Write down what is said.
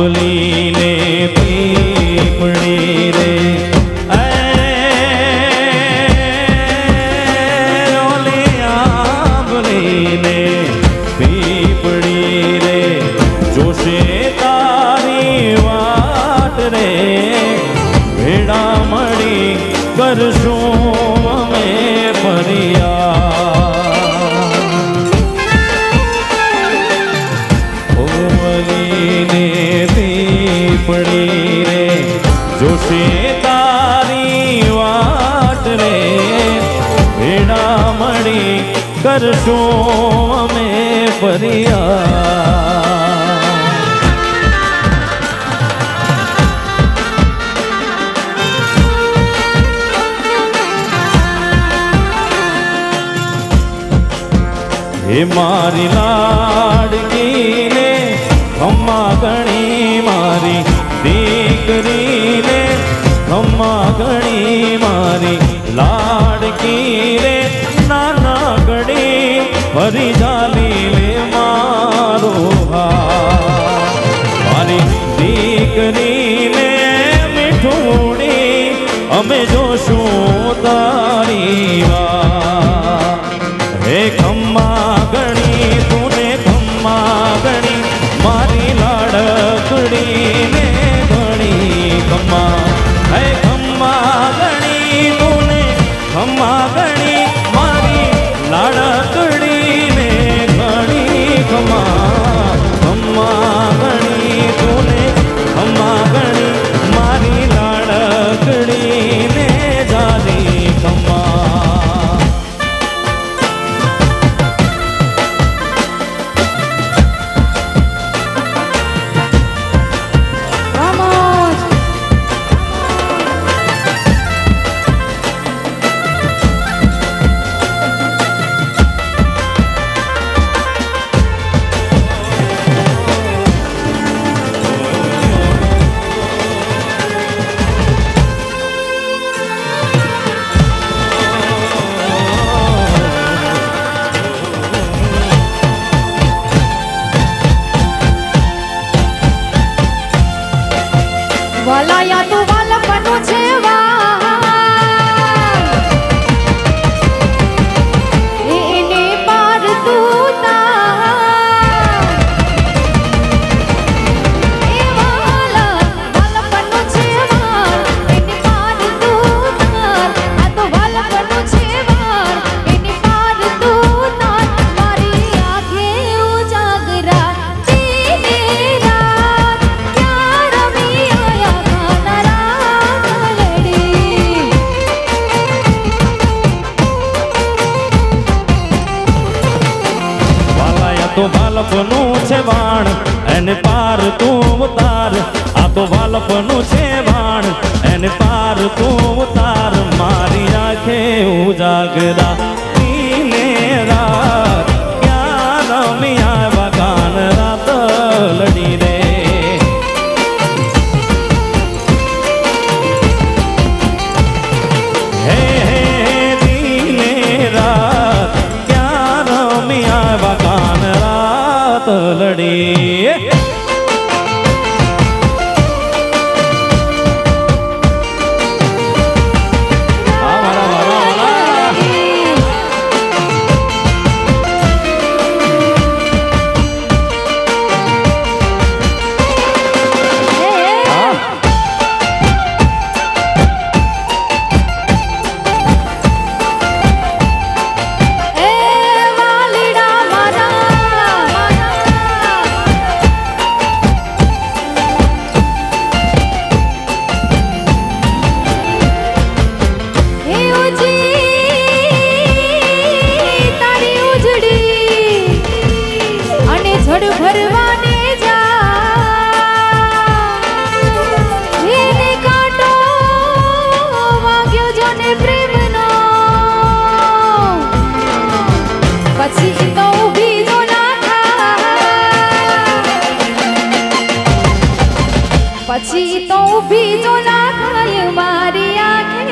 बुली પરટું અમે ફર્યા. હે મારી લાડ દીકરીને મીઠું અમે જોશું તારી વાત. વાલપનું છે વાણ, એને પાર તું ઉતાર. આ તો વાલપનું છે વાણ, એને પાર તું પછી તો બીજો ના થાય મારી આંખે